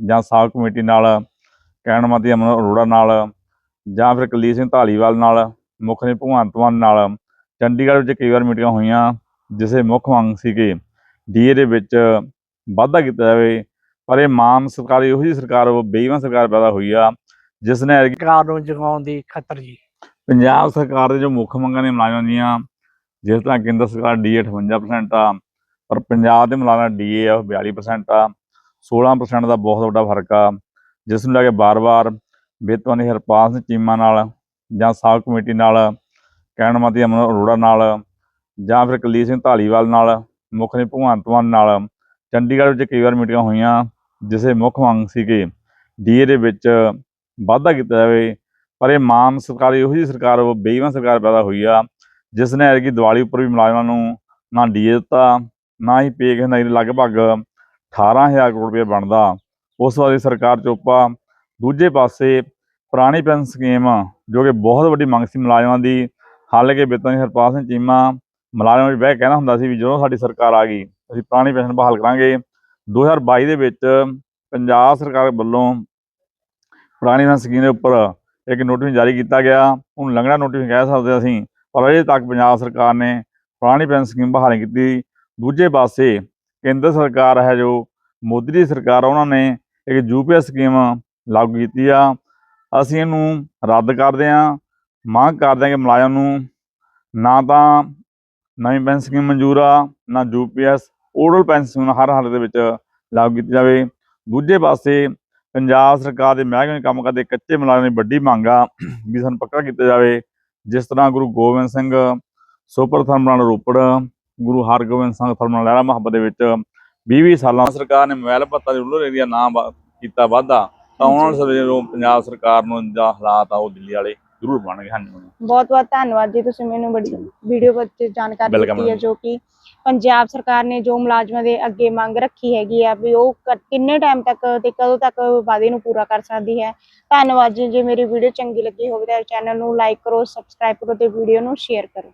ਜਾਂ ਸਾਖ ਕਮੇਟੀ ਨਾਲ ਕਹਿਣ ਮਤੀ ਅਮਨ ਅਰੋੜਾ ਨਾਲ ਜਾਂ ਫਿਰ ਕੁਲਦੀਪ ਸਿੰਘ ਧਾਲੀਵਾਲ ਨਾਲ ਮੁੱਖ ਨੇ ਭਗਵੰਤ ਮਾਨ ਨਾਲ ਚੰਡੀਗੜ੍ਹ ਵਿੱਚ ਕਈ ਵਾਰ ਮੀਟਿੰਗਾਂ ਹੋਈਆਂ ਜਿਸੇ ਮੁੱਖ ਮੰਗ ਸੀ ਕਿ ਡੀਏ ਦੇ ਵਿੱਚ ਵਾਧਾ ਕੀਤਾ ਜਾਵੇ ਪਰ ਇਹ ਮਾਨ ਸਰਕਾਰ ਜਿਹੀ ਸਰਕਾਰ ਉਹ ਬੇਈਮਾਨ ਸਰਕਾਰ ਪੈਦਾ ਹੋਈ ਆ ਜਿਸ ਨੇ ਸਰਕਾਰ ਨੂੰ ਜਗਾਉਣ ਦੀ ਖਤਰ ਜੀ। ਪੰਜਾਬ ਸਰਕਾਰ ਦੇ ਜੋ ਮੁੱਖ ਮੰਗਾਂ ਨੇ ਮੁਲਾਜ਼ਮਾਂ ਦੀਆਂ ਜਿਸ ਤਰ੍ਹਾਂ ਕੇਂਦਰ ਸਰਕਾਰ ਡੀਏ 58% ਆ ਪਰ ਪੰਜਾਬ ਦੇ ਮੁਲਾਜ਼ਮਾਂ ਡੀਏ ਆ ਉਹ 42% ਆ 16% ਦਾ ਬਹੁਤ ਵੱਡਾ ਫ਼ਰਕ ਆ, ਜਿਸ ਨੂੰ ਲੈ ਕੇ ਬਾਰ-ਬਾਰ ਬੇਤਵਾਨੀ ਹਰਪਾਲ ਸਿੰਘ ਚੀਮਾ ਨਾਲ ਜਾਂ ਸਾਬ ਕਮੇਟੀ ਨਾਲ, ਕਹਿਣ ਮਤੀ ਅਮਨ ਅਰੋੜਾ ਨਾਲ ਜਾਂ ਫਿਰ ਕੁਲਦੀਪ ਸਿੰਘ ਧਾਲੀਵਾਲ ਨਾਲ, ਮੁੱਖ ਨੇ ਭਗਵੰਤ ਮਾਨ ਨਾਲ, ਚੰਡੀਗੜ੍ਹ ਵਿੱਚ ਕਈ ਵਾਰ ਮੀਟਿੰਗਾਂ ਹੋਈਆਂ, ਜਿਸੇ ਮੁੱਖ ਮੰਗ ਸੀ ਕਿ ਡੀਏ ਦੇ ਵਿੱਚ ਵਾਧਾ ਕੀਤਾ ਜਾਵੇ, ਪਰ ਇਹ ਮਾਨ ਸਰਕਾਰੀ, ਇਹੋ ਜਿਹੀ ਸਰਕਾਰ, ਉਹ ਬੇਈਮਾਨ ਸਰਕਾਰ ਪੈਦਾ ਹੋਈ ਆ, ਜਿਸ ਨੇ ਐਤਕੀ ਦੀਵਾਲੀ ਉੱਪਰ ਵੀ ਮੁਲਾਜ਼ਮਾਂ ਨੂੰ ਨਾ ਡੀਏ ਦਿੱਤਾ, ਨਾ ਹੀ ਪੇ ਕਿਸੇ ਲਗਭਗ 18000 ਕਰੋੜ ਰੁਪਏ ਬਣਦਾ। ਉਸ ਵਾਲੀ ਸਰਕਾਰ ਚੋਪਾ ਦੂਜੇ ਪਾਸੇ ਪੁਰਾਣੀ ਪੈਨਸ਼ਨ ਸਕੀਮ, ਜੋ ਕਿ ਬਹੁਤ ਵੱਡੀ ਮੰਗ ਸੀ ਮੁਲਾਜ਼ਮਾਂ ਦੀ ਹਾਲਾਂਕਿ ਬੇਤਨ ਹਰਪਾਲ ਸਿੰਘ ਚੀਮਾ ਮੁਲਾਜ਼ਮਾਂ ਵਿੱਚ ਬਹਿ ਕਹਿਣਾ ਹੁੰਦਾ ਸੀ ਵੀ ਜਦੋਂ ਸਾਡੀ ਸਰਕਾਰ ਆ ਗਈ, ਅਸੀਂ ਪੁਰਾਣੀ ਪੈਨਸ਼ਨ ਬਹਾਲ ਕਰਾਂਗੇ। 2022 ਦੇ ਵਿੱਚ ਪੰਜਾਬ ਸਰਕਾਰ ਵੱਲੋਂ ਪੁਰਾਣੀ ਪੈਨਸ਼ਨ ਸਕੀਮ ਦੇ ਉੱਪਰ ਇੱਕ ਨੋਟਿਸ ਜਾਰੀ ਕੀਤਾ ਗਿਆ। ਉਹਨੂੰ ਲੰਗੜਾ ਨੋਟਿਸ ਕਹਿ ਸਕਦੇ ਅਸੀਂ, ਪਰ ਅਜੇ ਤੱਕ ਪੰਜਾਬ ਸਰਕਾਰ ਨੇ ਪੁਰਾਣੀ ਪੈਨਸ਼ਨ ਸਕੀਮ ਬਹਾਲ ਨਹੀਂ ਕੀਤੀ। ਦੂਜੇ ਪਾਸੇ ਕੇਂਦਰ ਸਰਕਾਰ ਹੈ ਜੋ ਮੋਦੀ ਦੀ ਸਰਕਾਰ ਆ, ਉਹਨਾਂ ਨੇ ਇੱਕ ਯੂਪੀਐਸ ਸਕੀਮ ਲਾਗੂ ਕੀਤੀ ਆ। ਅਸੀਂ ਇਹਨੂੰ ਰੱਦ ਕਰਦੇ ਹਾਂ ਮੰਗ ਕਰਦੇ ਹਾਂ ਕਿ ਮੁਲਾਜ਼ਮ ਨੂੰ ਨਾ ਤਾਂ ਨਵੀਂ ਪੈਨਸ਼ਨ ਸਕੀਮ ਮਨਜ਼ੂਰ ਆ ਨਾ ਯੂਪੀਐਸ ਓਰਲ ਪੈਨਸ਼ਨ ਸਕੀਮ ਹਰ ਹਾਲਤ ਦੇ ਵਿੱਚ ਲਾਗੂ ਕੀਤੀ ਜਾਵੇ। ਦੂਜੇ ਪਾਸੇ ਪੰਜਾਬ ਸਰਕਾਰ ਦੇ ਮਹਿਕਮੇ ਕੰਮ ਕਰਦੇ ਕੱਚੇ ਮੁਲਾਜ਼ਮਾਂ ਦੀ ਵੱਡੀ ਮੰਗ ਆ ਵੀ ਸਾਨੂੰ ਪੱਕਾ ਕੀਤਾ ਜਾਵੇ। ਜਿਸ ਤਰ੍ਹਾਂ Guru Gobind Singh super thermal Ropar Guru Hargobind Singh thermal Lehra Mohabbat ਦੇ ਵਿੱਚ 20-20 ਸਾਲਾਂ ਸਰਕਾਰ ਨੇ ਮੋਬਾਈਲ ਭੱਤਾ ਦੇ ਰੂਰਲ ਏਰੀਆ ਨਾ ਵਾ- ਕੀਤਾ ਵਾਧਾ ਤਾਂ ਉਹਨਾਂ ਨੂੰ ਜਦੋਂ ਪੰਜਾਬ ਸਰਕਾਰ ਨੂੰ ਜਾਂ ਹਾਲਾਤ ਆ ਉਹ ਦਿੱਲੀ ਵਾਲੇ ਜ਼ਰੂਰ ਬਣਨਗੇ ਹਾਂਜੀ ਬਹੁਤ ਬਹੁਤ ਧੰਨਵਾਦ ਜੀ ਤੁਸੀਂ ਮੈਨੂੰ ਬੜੀ ਵੀਡੀਓ ਵਿੱਚ ਜਾਣਕਾਰੀ ਦਿੱਤੀ ਹੈ। ਜੋ ਕਿ ਪੰਜਾਬ ਸਰਕਾਰ ਨੇ ਜੋ ਮੁਲਾਜ਼ਮਾਂ ਦੇ ਅੱਗੇ ਮੰਗ ਰੱਖੀ ਹੈਗੀ ਆ ਵੀ ਉਹ ਕਿੰਨੇ ਟਾਈਮ ਤੱਕ ਤੇ ਕਦੋਂ ਤੱਕ ਵਾਅਦੇ ਨੂੰ ਪੂਰਾ ਕਰ ਸਕਦੀ ਹੈ। ਧੰਨਵਾਦ ਜੀ ਜੇ ਮੇਰੀ ਵੀਡੀਓ ਚੰਗੀ ਲੱਗੀ ਹੋਵੇ ਤਾਂ ਚੈਨਲ ਨੂੰ ਲਾਈਕ ਕਰੋ ਸਬਸਕ੍ਰਾਈਬ ਕਰੋ ਤੇ ਵੀਡੀਓ ਨੂੰ ਸ਼ੇਅਰ ਕਰੋ।